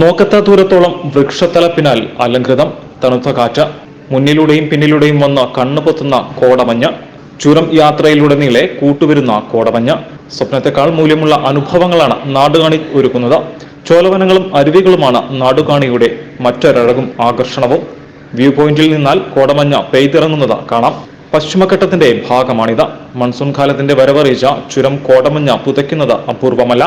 നോക്കത്ത ദൂരത്തോളം വൃക്ഷത്തലപ്പിനാൽ അലങ്കൃതം തണുത്ത കാറ്റ്. മുന്നിലൂടെയും പിന്നിലൂടെയും വന്ന കണ്ണുപൊത്തുന്ന കോടമഞ്ഞ്. ചുരം യാത്രയിലുടനീളെ കൂട്ടുവരുന്ന കോടമഞ്ഞ. സ്വപ്നത്തെക്കാൾ മൂല്യമുള്ള അനുഭവങ്ങളാണ് നാടുകാണി ഒരുക്കുന്നത്. ചോലവനങ്ങളും അരുവികളുമാണ് നാടുകാണിയുടെ മറ്റൊരഴകും ആകർഷണവും. വ്യൂ പോയിന്റിൽ നിന്നാൽ കോടമഞ്ഞ പെയ്തിറങ്ങുന്നത് കാണാം. പശ്ചിമഘട്ടത്തിന്റെ ഭാഗമാണിത്. മൺസൂൺ കാലത്തിന്റെ വരവറിയിച്ച ചുരം കോടമഞ്ഞ പുതയ്ക്കുന്നത് അപൂർവമല്ല.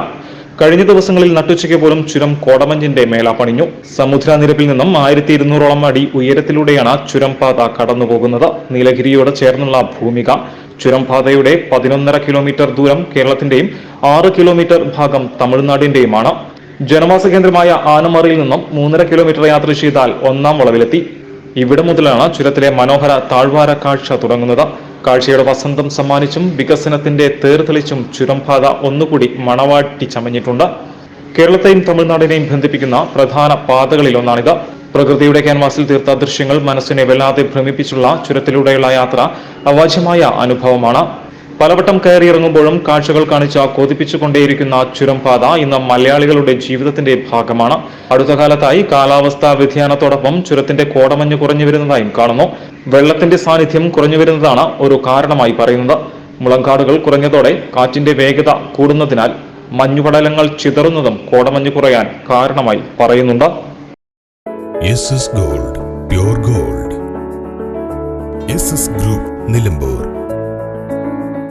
കഴിഞ്ഞ ദിവസങ്ങളിൽ നട്ടുച്ചയ്ക്ക് പോലും ചുരം കോടമഞ്ഞിന്റെ മേല പണിഞ്ഞു സമുദ്രനിരപ്പിൽ നിന്നും ആയിരത്തി ഇരുന്നൂറോളം അടി ഉയരത്തിലൂടെയാണ് ചുരംപാത കടന്നുപോകുന്നത്. നീലഗിരിയോട് ചേർന്നുള്ള ഭൂമിക. ചുരംപാതയുടെ പതിനൊന്നര കിലോമീറ്റർ ദൂരം കേരളത്തിന്റെയും ആറ് കിലോമീറ്റർ ഭാഗം തമിഴ്നാടിന്റെയുമാണ്. ജനവാസ കേന്ദ്രമായ ആനമറിയിൽ നിന്നും മൂന്നര കിലോമീറ്റർ യാത്ര ചെയ്താൽ ഒന്നാം വളവിലെത്തി. ഇവിടെ മുതലാണ് ചുരത്തിലെ മനോഹര താഴ്വാര കാഴ്ച തുടങ്ങുന്നത്. കാഴ്ചയുടെ വസന്തം സമ്മാനിച്ചും വികസനത്തിന്റെ തേർതെളിച്ചും ചുരംപാത ഒന്നുകൂടി മണവാട്ടി ചമഞ്ഞിട്ടുണ്ട്. കേരളത്തെയും തമിഴ്നാടിനെയും ബന്ധിപ്പിക്കുന്ന പ്രധാന പാതകളിലൊന്നാണിത്. പ്രകൃതിയുടെ ക്യാൻവാസിൽ തീർത്ത ദൃശ്യങ്ങൾ മനസ്സിനെ വല്ലാതെ ഭ്രമിപ്പിച്ചുള്ള ചുരത്തിലൂടെയുള്ള യാത്ര അവാച്യമായ അനുഭവമാണ്. പലവട്ടം കയറിയിറങ്ങുമ്പോഴും കാഴ്ചകൾ കാണിച്ച കൊതിപ്പിച്ചുകൊണ്ടേയിരിക്കുന്ന ചുരംപാത ഇന്ന് മലയാളികളുടെ ജീവിതത്തിന്റെ ഭാഗമാണ്. അടുത്ത കാലത്തായി കാലാവസ്ഥാ വ്യതിയാനത്തോടൊപ്പം ചുരത്തിന്റെ കോടമഞ്ഞ് കുറഞ്ഞു വരുന്നതായും കാണുന്നു. വെള്ളത്തിന്റെ സാന്നിധ്യം കുറഞ്ഞു വരുന്നതാണ് ഒരു കാരണമായി പറയുന്നത്. മുളങ്കാടുകൾ കുറഞ്ഞതോടെ കാറ്റിന്റെ വേഗത കൂടുന്നതിനാൽ മഞ്ഞുപടലങ്ങൾ ചിതറുന്നതും കോടമഞ്ഞ് കുറയാൻ കാരണമായി പറയുന്നുണ്ട്. Gold gold. ഗ്രൂപ്പ് നിലമ്പൂർ.